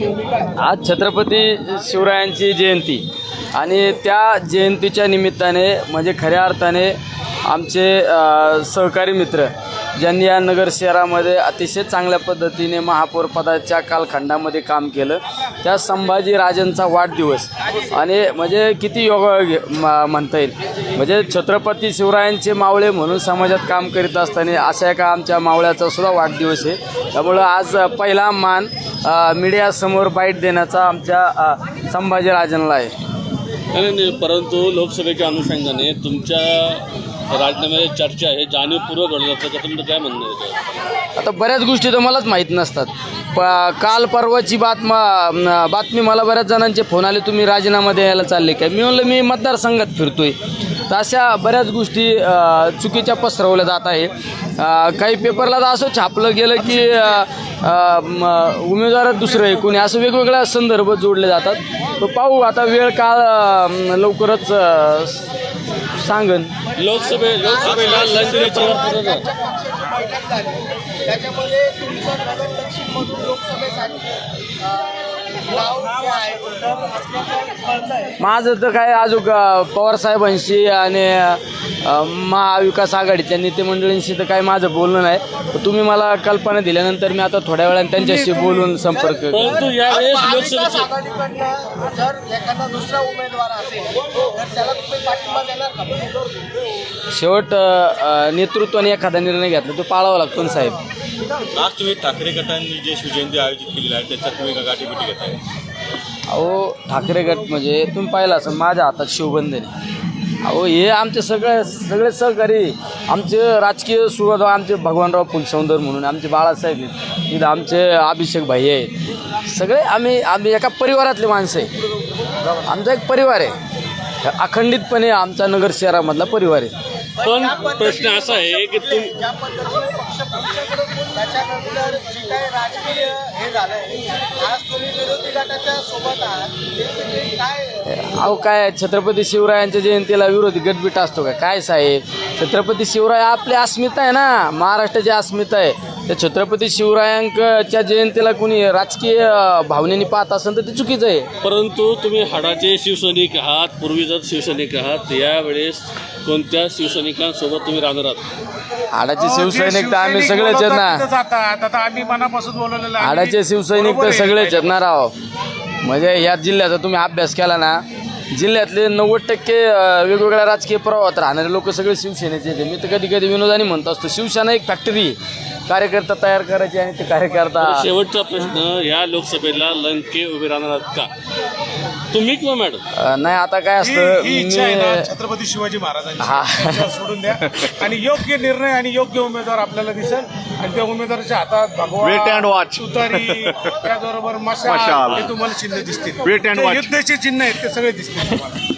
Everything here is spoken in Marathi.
आज छत्रपती शिवरायांची जयंती. आणि त्या जयंतीच्या निमित्ताने म्हणजे खऱ्या अर्थाने आमचे सहकारी मित्र ज्यांनी या नगर शहरामध्ये अतिशय चांगल्या पद्धतीने महापौरपदाच्या कालखंडामध्ये काम केलं. त्या संभाजी राजांचा वाढदिवस. आणि म्हणजे किती योग म- म्हणता येईल. म्हणजे छत्रपती शिवरायांचे मावळे म्हणून समाजात काम करीत असताना अशा एका आमच्या मावळ्याचा सुद्धा वाढदिवस आहे. त्यामुळं आज पहिला मान मीडियासमोर बाईट देण्याचा आमच्या संभाजीराजांना आहे. परंतु लोकसभेच्या अनुषंगाने तुमच्या राजीनाम्याची चर्चा आहे जाणीवपूर्वक घडलं त्याचं तुमचं काय म्हणणं आहे आता बऱ्याच गोष्टी तर मलाच माहीत नसतात. प काल परवाची बातमा बातमी मला बऱ्याच जणांचे फोन आले तुम्ही राजीनामा द्यायला चालले काय? मी म्हणलं मी मतदारसंघात फिरतोय. तर अशा बऱ्याच गोष्टी चुकीच्या पसरवल्या जात आहे. काही पेपरला तर असं छापलं गेलं की उमेदवार दुसरं आहे कोणी. असं वेगवेगळ्या संदर्भ जोडले जातात. तर पाहू आता वेळ काळ लवकरच सांगन. लोकसभे लोकसभेला विरोधात बैठक झाली त्याच्यामध्ये तुमचं नगर दक्षिणमधून लोकसभेसाठी नाव माझं तर काय अजून पवार साहेबांशी आणि महाविकास आघाडीच्या नेते मंडळींशी तर काय माझं बोलणं नाही. तुम्ही मला कल्पना दिल्यानंतर मी आता थोड्या वेळाने त्यांच्याशी बोलून संपर्क करतो. परंतु यावेळेस महाविकास लोकसभेची आघाडीकडनं जर एखादा दुसरा उमेदवार असेल तर त्याला तुम्ही पाठिंबा देणार का? शेवट नेतृत्वाने एखादा निर्णय घेतला तो पाळावा लागतो ना साहेब. आज तुम्ही ठाकरे गटांनी जे शिवजयंती आयोजित केलेली आहे त्याच्यात तुम्ही गाठीबिटी घेताय. अहो ठाकरे गट म्हणजे तुम्ही पाहिलं असं माझ्या हातात शिवबंधन अहो हे आमचे सगळे सगळे सहकारी आमचे राजकीय सुरुवात आमचे भगवानराव फुलसौंदर म्हणून आमचे बाळासाहेब आहेत इथं आमचे अभिषेक भाई आहेत. सगळे आम्ही आम्ही एका परिवारातले माणसं आहे आमचा एक परिवार आहे. अखंडितपणे आमचा नगर शहरामधला परिवार आहे. पण प्रश्न असा आहे की तुम ज्या पद्धतीने पक्ष तुमच्याकडे बोलून त्याच्यानंतर जे काही राजकीय हे झालंय आज तुम्ही विरोधी गटाच्या सोबत आहात ते म्हणजे काय? अहो काय छत्रपती शिवरायांच्या जयंतीला विरोधी गटबीट असतो का? काय साहेब? छत्रपती शिवराय आपली अस्मिता आहे ना? महाराष्ट्राची अस्मिता आहे. त्या छत्रपती शिवरायांच्या जयंतीला कोणी राजकीय भावनेने पाहत असेल तर ते चुकीचं आहे परंतु तुम्ही हाडाचे शिवसैनिक आहात पूर्वीच शिवसैनिक आहात यावेळेस कोणत्या शिवसैनिकांसोबत तुम्ही राहणार आहात हाडाचे शिवसैनिक तर आम्ही सगळेच आहेत ना आम्ही मनापासून बोलवलेलं आहे. हाडाचे शिवसैनिक तर. सगळेच आहेत ना राव म्हणजे या जिल्ह्याचा तुम्ही अभ्यास केला ना जिल्ह्यातले नव्वद टक्के वेगवेगळ्या राजकीय प्रवाहात राहणारे लोक सगळे शिवसेनेचे. मी तर कधी कधी विनोदाने म्हणतो असतो शिवसेना एक फॅक्टरी आहे. कार्यकर्ता तयार करायचे आणि ते कार्यकर्ता शेवटचा प्रश्न या लोकसभेला लंके उभे राहणार आहात का तुम्ही किंवा मॅडम नाही आता काय ही असतं ही इच्छा आहे ना मी छत्रपती शिवाजी महाराजांची हा. सोडून द्या आणि योग्य निर्णय आणि योग्य उमेदवार आपल्याला दिसेल आणि त्या उमेदवाराच्या हातात भगवा Wait and watch. तुतारी त्याचबरोबर मशाल मशाल. हे तुम्हाला चिन्ह दिसतील and जे watch. युद्धाचे चिन्ह आहेत ते सगळे दिसतील तुम्हाला